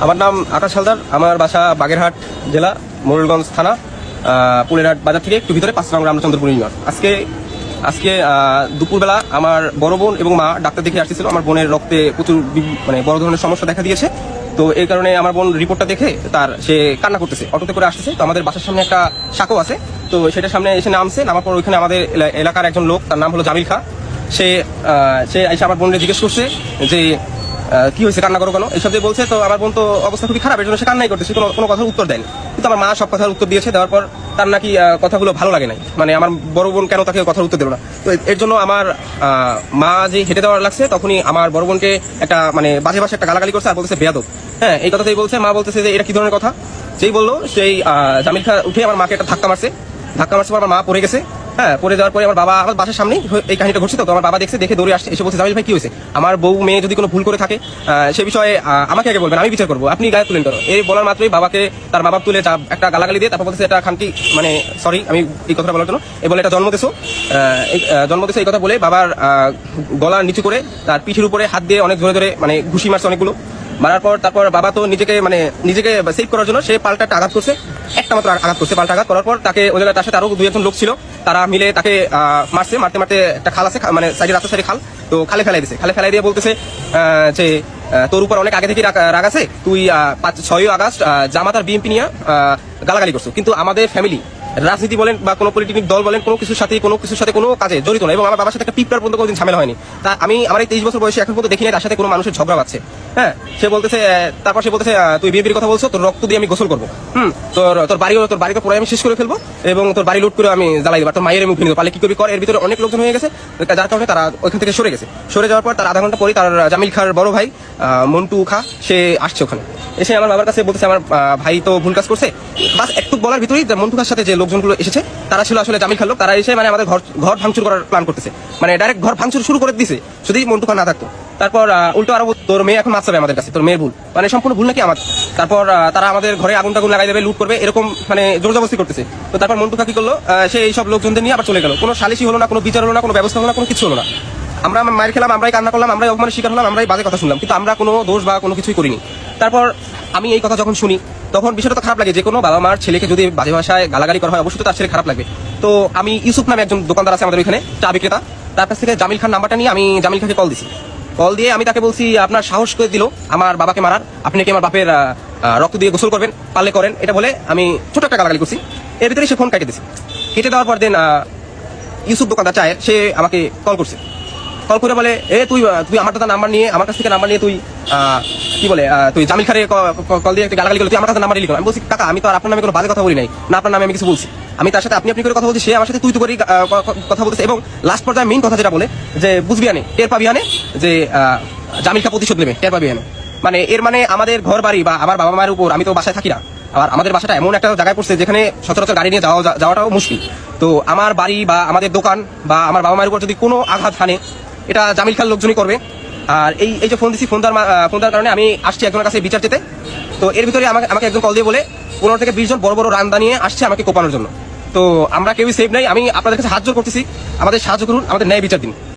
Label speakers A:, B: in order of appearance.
A: আমার নাম আকাশ হালদার, আমার বাসা বাগেরহাট জেলা, মোরেলগঞ্জ থানা পুলেরহাট বাজার থেকে একটু ভিতরে পাঁচ নং রামচন্দ্রপুর ইউনিয়ন। আজকে আজকে দুপুরবেলা আমার বড় বোন এবং মা ডাক্তার দেখে আসতেছিল। আমার বোনের রক্তে প্রচুর মানে বড় ধরনের সমস্যা দেখা দিয়েছে। তো এই কারণে আমার বোন রিপোর্টটা দেখে তার সে কান্না করতেছে, অটোতে করে আসতেছে। তো আমাদের বাসার সামনে একটা সাঁকো আছে। তো সেটার সামনে এসে নামছে, নামার পর ওইখানে আমাদের এলা- এলাকার একজন লোক, তার নাম হলো জামিল খা। সে সে এসে আমার বোনকে জিজ্ঞেস করছে যে কি হয়েছে, কান্না করো কেন? এইসব যে বলছে, তো আমার বোন তো অবস্থা খুবই খারাপ এর জন্য সে কান্নাই করতেছে, কোনো কোনো কথার উত্তর দেয়নি। কিন্তু আমার মা সব কথার উত্তর দিয়েছে, দেওয়ার পর তার নাকি কথাগুলো ভালো লাগে নাই। মানে আমার বড় বোন কেন তাকে কথার উত্তর দিল না? তো এর জন্য আমার মা যে হেঁটে দেওয়ার লাগছে, তখনই আমার বড় বোনকে একটা মানে বাজে বাসে একটা গালাগালি করছে আর বলতেছে বেয়াদব। হ্যাঁ এই কথাতেই বলছে, মা বলতেছে যে, এটা কি ধরনের কথা? যেই বলল, সেই জামিল খা উঠে আমার মাকে একটা ধাক্কা মারছে। ধাক্কা মারছে আমার মা পড়ে গেছে। হ্যাঁ পড়ে যাওয়ার পরে আমার বাবা আমার বাসার সামনে এই কাহিনীটা ঘটছে তো। আমার বাবা দেখছে, দেখে দৌড়ে আসছে, এসে বলছে, জামিল ভাই, কি হয়েছে? আমার বউ মেয়ে যদি কোনো ভুল করে থাকে সে বিষয়ে আমাকে আগে বলবেন, আমি বিচার করব। আপনি গায়ে তুলেন কেন? এই বলার মাত্রই বাবাকে, তার বাবা তুলে চা- একটা গালাগালি দিয়ে তারপর বলতেছে, এটা খানকি মানে সরি আমি এই কথাটা বলার জন্য। এ বলে, এটা জন্ম দিছো। জন্ম দিছো এই কথা বলে বাবার গলা নিচু করে তার পিঠের উপরে হাত দিয়ে অনেক ধরে ধরে মানে ঘুষি মারছে অনেকগুলো। মারার পর তারপর বাবা তো নিজেকে মানে নিজেকে সেভ করার জন্য সে পাল্টা আঘাত করছে। একটা মাত্র আঘাত করছে পাল্টা আঘাত করার পর তাকে ওই তার সাথে আরও দুই একজন লোক ছিল। তারা মিলে তাকে মারছে মারতে মারতে একটা খাল আছে মানে সাইডে রাস্তা সাইডে খাল। তো খালে ফেলাই দিছে। খালে ফেলাই দিয়ে বলতেছে যে তোর উপর অনেক আগে থেকে রাগ আছে। তুই পাঁচ ছয়ই আগস্ট আহ, জামাত আর বিএনপি নিয়ে গালাগালি করছ। কিন্তু আমাদের ফ্যামিলি রাজনীতি বলেন বা কোনো পলিটিক দল বলেন কোনো কিছুর সাথে কোনো কিছুর সাথে কোনো কাজে জড়িত না। এবং আমার বাবার সাথে একটা পিপটার পর্যন্ত কোনোদিন ঝামেলা হয়নি। তা আমি আমার এই তেইশ বছর বয়সে এখন পর্যন্ত দেখি না তার সাথে কোনো মানুষের ঝগড়া আছে হ্যাঁ সে বলতেছে তারপর সে বলতেছে তুই বিয়ে কথা বলছো, তোর রক্ত দিয়ে আমি গোসল করব। হুম, তোর তোর বাড়িও, তোর বাড়িতে পুরো আমি শেষ করে ফেলব এবং তোর বাড়ি লুট করে আমি জ্বালাই দেবো। তোর মায়ের মুখ নেব পালে কি করবি কর, এর ভিতরে অনেক লোকজন হয়ে গেছে। যার কারণে তারা ওইখান থেকে সরে গেছে। সরে যাওয়ার পর তার আধা ঘণ্টা পরে তার জামিল খার বড় ভাই মন্টু খা, সে আসছে ওখানে। এসে আমার বাবার কাছে বলতেছে, আমার ভাই তো ভুল কাজ করছে। বাস একটু বলার ভিতরেই মন্টু খার সাথে যে লোকজনগুলো এসেছে, তারা ছিল আসলে জামিল খার লোক তারা এসে মানে আমাদের ঘর ঘর ভাঙচুর করার প্ল্যান করতেছে। মানে ডাইরেক্ট ঘর ভাঙচুর শুরু করে দিছে, যদি মন্টু খান না থাকতো। তারপর উল্টো আরও তোর মেয়ে এখন মাছ পাবে আমাদের কাছে, তোর মেয়ের ভুল। মানে সম্পূর্ণ ভুল নাকি আমার তারপর তারা আমাদের ঘরে আগুন টাগুন লাগাই দেবে, লুট করবে, এরকম মানে জোর জবস্তি করতেছে। তো তারপর মন্টু খা কি করল? সে এই সব লোকজনদের নিয়ে আবার চলে গেল। কোনো সালিশি হলো না, কোনো বিচার হলো না, কোনো ব্যবস্থা হলো না, কোনো কিছু হলো না। আমার মায়ের খেলাম, আমরাই কান্না করলাম, আমরাই অপমানের শিকার হলাম, আমরাই বাজে কথা শুনলাম। কিন্তু আমরা কোনো দোষ বা কোনো কিছুই করিনি। তারপর আমি এই কথা যখন শুনি, তখন বিষয়টা তো খারাপ লাগে। যে কোনো বাবা মার ছেলেকে যদি বাজে ভাষায় গালাগালি করা হয়, অবশ্যই তার ছেলে খারাপ লাগবে। তো আমি ইউসুফ নামে একজন দোকানদার আছে আমাদের ওইখানে, চা বিক্রেতা। তার কাছ থেকে জামিল খান নাম্বারটা নিয়ে আমি জামিল খানকে কল দিছি। কল দিয়ে আমি তাকে বলছি, আপনার সাহস করে দিল আমার বাবাকে মারার। আপনি কি আমার বাপের রক্ত দিয়ে গোসল করবেন? পারলে করেন। এটা বলে আমি ছোট একটা গালাগালি করছি। এর ভিতরে সে ফোন কেটে দিছি। কেটে দেওয়ার পর দেন ইউসুফ দোকানদার চায়ের, সে আমাকে কল করছে। কল করে বলে, এ, তুই তুই আমার দাদা নাম্বার নিয়ে, আমার কাছ থেকে নাম্বার নিয়ে তুই কি বলে তুই জামিল খারে কল দিয়ে একটা গালাগালি করলি, তুই আমার কাছে নাম্বার নিলি আমি বলছি, কাকা, আমি তো আর আপনার নামে কোনো বাজে কথা বলি নাই। না, আপনার নামে আমি কিছু বলছি। আমি তার সাথে আপনি আপনি করে কথা বলছি, সে আমার সাথে তুই ক- কথা বলতেছে এবং লাস্ট পর্যায়ে মেইন কথা যেটা বলে, যে বুঝবি আনে টের পাবি আনে যে জামিল খা প্রতিশোধ নেবে, টের পাবি আনে মানে এর মানে আমাদের ঘর বাড়ি বা আমার বাবা মায়ের উপর আমি তো বাসায় থাকি না। আর আমাদের বাসাটা এমন একটা জায়গায় পড়ছে যেখানে সচরাচর গাড়ি নিয়ে যাওয়া, যাওয়াটাও মুশকিল। তো আমার বাড়ি বা আমাদের দোকান বা আমার বাবা মায়ের উপর যদি কোনো আঘাত হানে এটা জামিল খান লোকজনই করবে। আর এই এই যে ফোন দিছি ফোন ফোন কারণে আমি আসছি একজনের কাছে বিচার যেতে তো এর ভিতরে আমাকে আমাকে একজন কল দিয়ে বলে, পনেরো থেকে বিশ জন বড় বড় রান্দা নিয়ে আসছে আমাকে কোপানোর জন্য। তো আমরা কেউই সেভ নাই, আমি আপনাদের কাছে হাত জোর করতেছি। আমাদের সাহায্য করুন, আমাদের ন্যায় বিচার দিন।